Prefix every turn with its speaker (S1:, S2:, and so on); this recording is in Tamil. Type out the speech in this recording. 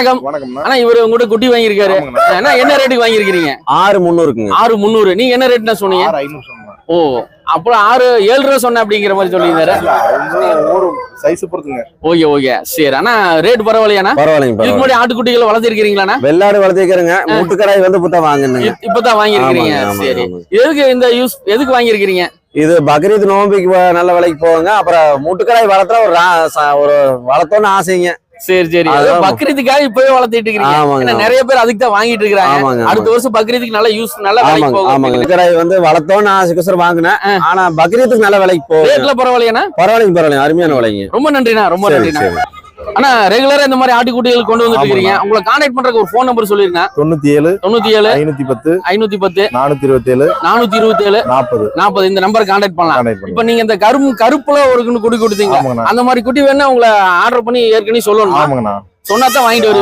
S1: வணக்கம்.
S2: வணக்கம்ண்ணா.
S1: ஆனா இவரு உங்ககிட்ட குட்டி வாங்கியிருக்காரு. அண்ணா என்ன ரேட்டுக்கு வாங்கியிருக்கிறீங்க?
S3: ஆறு முந்நூறுக்குங்க
S1: ஆறு முந்நூறு. நீங்க என்ன ரேட்னா சொன்னீங்க? ஓ அப்புறம் ஆறு ஏழு ரூபா சொன்ன அப்படிங்கிற மாதிரி சொல்லியிருந்தாரு.
S2: சைஸ் பொறுத்துங்க.
S1: Okay okay. சரி ஆனா ரேட் பரவாயில்லையாண்ணா?
S3: பரவாயில்லைங்க
S1: இதுக்கு முன்னாடி ஆட்டுக்குட்டிகளை வளர்த்திருக்கிறீங்களாண்ணா?
S3: வெள்ளாடு வளர்த்திக்கிறேங்க முட்டுக்கடாய் வந்து புத்தா வாங்குனுங்க.
S1: இப்- இப்பதான் வாங்கியிருக்கிறீங்க. சரி. எதுக்கு இந்த யூஸ் எதுக்கு வாங்கியிருக்கிறீங்க?
S3: இது பக்ரீத் நோம்பிக்கு நல்ல விலைக்கு போவாங்க அப்புறம் முட்டுக்கடாய் வளர்த்தா ஒரு ஒரு வளர்த்தோன்னு ஆசைங்க.
S1: சரி சரி. பக்ரீத்துக்காக இப்பவே வளர்த்திட்டு ஏன்னா நிறைய பேர் அதுக்கு தான் வாங்கிட்டு இருக்காங்க அடுத்த வருஷம் பக்ரீத்துக்கு நல்ல யூஸ் நல்ல விலைக்கு போகும்.
S3: வந்து வளர்த்தோன்னு ஆசைக்கோசரம் வாங்கினேன்.
S1: ஆ.
S3: ஆனா பக்ரீத்துக்கு நல்ல விலைக்கு போகுங்க
S1: ரேட்ல பரவாயில்லையாண்ணா?
S3: பரவாயில்லைங்க பரவாயில்லைங்க. அருமையான விலைங்க.
S1: ரொம்ப நன்றிண்ணா ரொம்ப நன்றிண்ணா. அண்ணா ரெகுலரா இந்த மாதிரி ஆட்டுக்குட்டிகள் கொண்டு வந்துட்டு. இருக்கீங்க. உங்களை கான்டாக்ட் பண்றதுக்கு ஒரு ஃபோன் நம்பர் சொல்லிருங்க.
S2: தொண்ணூத்தி ஏழு
S1: தொண்ணூத்தி ஏழு
S2: ஐநூத்தி பத்து
S1: ஐநூத்தி பத்து
S2: நானூத்தி இருபத்தி ஏழு
S1: நானூத்தி இருபத்தி ஏழு
S2: நாற்பது.
S1: நாற்பது. இந்த நம்பர் கான்டாக்ட் பண்ணலாம். இப்ப நீங்க இந்த கரும் கருப்புல ஒரு குட்டி கொடுத்தீங்க. அந்த மாதிரி குட்டி வேணா உங்களை ஆர்டர் பண்ணி ஏற்கனவே சொல்லணும்? சொன்னா தான் வாங்கிட்டு வருவீங்க.